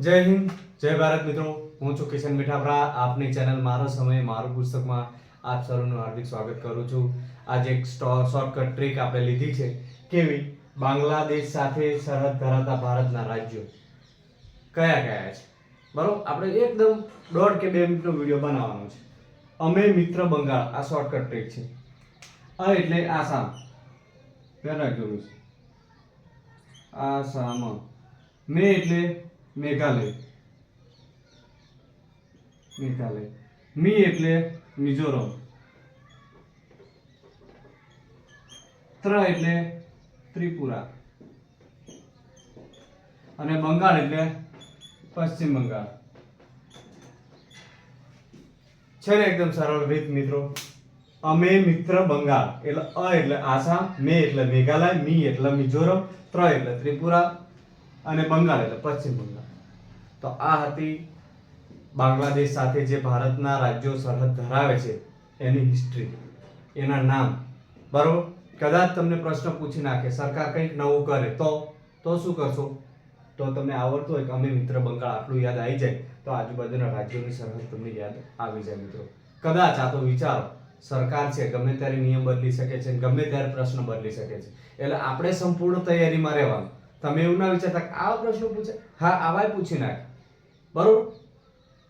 જય હિન્દ, જય ભારત મિત્રો. હું છું કિશન મીઠાપરા. આપની ચેનલ મારો સમય, મારું પુસ્તકમાં આપ સૌનું હાર્દિક સ્વાગત કરું છું. આજે એક શોર્ટકટ ટ્રીક આપણે લીધી છે કેવી? બાંગ્લાદેશ સાથે સરહદ ધરાવતા ભારતના રાજ્યો. કયા કયા છે? બરોબર? આપણે એકદમ દોઢ કે બે મિનિટનો વીડિયો બનાવવાનો છે. અમે મિત્ર બંગાળ. આ શોર્ટકટ ટ્રીક છે. અ એટલે આસામ. ધ્યાન રાખજો. આસામ. મે એટલે મેઘાલય. મેઘાલય. મી એટલે મિઝોરમ. ત્ર એટલે ત્રિપુરા. અને બંગાળ એટલે પશ્ચિમ બંગાળ. છે ને એકદમ સરળ રીત મિત્રો. અમે મિત્ર બંગાળ. એટલે અ એટલે આસામ, મે એટલે મેઘાલય, મી એટલે મિઝોરમ, ત્ર એટલે ત્રિપુરા. અને બંગાળ એટલે પશ્ચિમ બંગાળ. તો આ હતી બાંગ્લાદેશ સાથે જે ભારતના રાજ્યો સરહદ ધરાવે છે, એની હિસ્ટ્રી એના નામ. બરોબર? કદાચ તમને પ્રશ્ન પૂછી નાખે, સરકાર કંઈક નવું કરે, તો? તો શું કરશો? તો તમને આવડતું હોય કે અમે મિત્ર બંગાળ આટલું યાદ આવી જાય, તો આજુબાજુના રાજ્યોની સરહદ તમને યાદ આવી જાય મિત્રો. કદાચ આ તો વિચારો. સરકાર છે, ગમે ત્યારે નિયમ બદલી શકે છે, ગમે ત્યારે પ્રશ્ન બદલી શકે છે. એટલે આપણે સંપૂર્ણ તૈયારીમાં રહેવાનું. તમે એવું ના વિચારતા કે આવા પ્રશ્નો પૂછે? હા, આવાય પૂછી નાખ. બરોબર?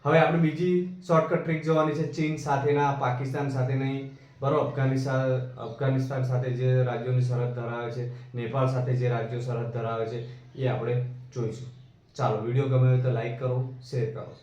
હવે આપણે બીજી શોર્ટકટ ટ્રીક જોવાની છે ચીન સાથેના, પાકિસ્તાન સાથે નહીં, બરોબર? અફઘાનિસ્તાન અફઘાનિસ્તાન સાથે જે રાજ્યોની સરહદ ધરાવે છે, નેપાળ સાથે જે રાજ્યો સરહદ ધરાવે છે, એ આપણે જોઈશું. ચાલો, વીડિયો ગમે હોય તો લાઈક કરો શેર કરો.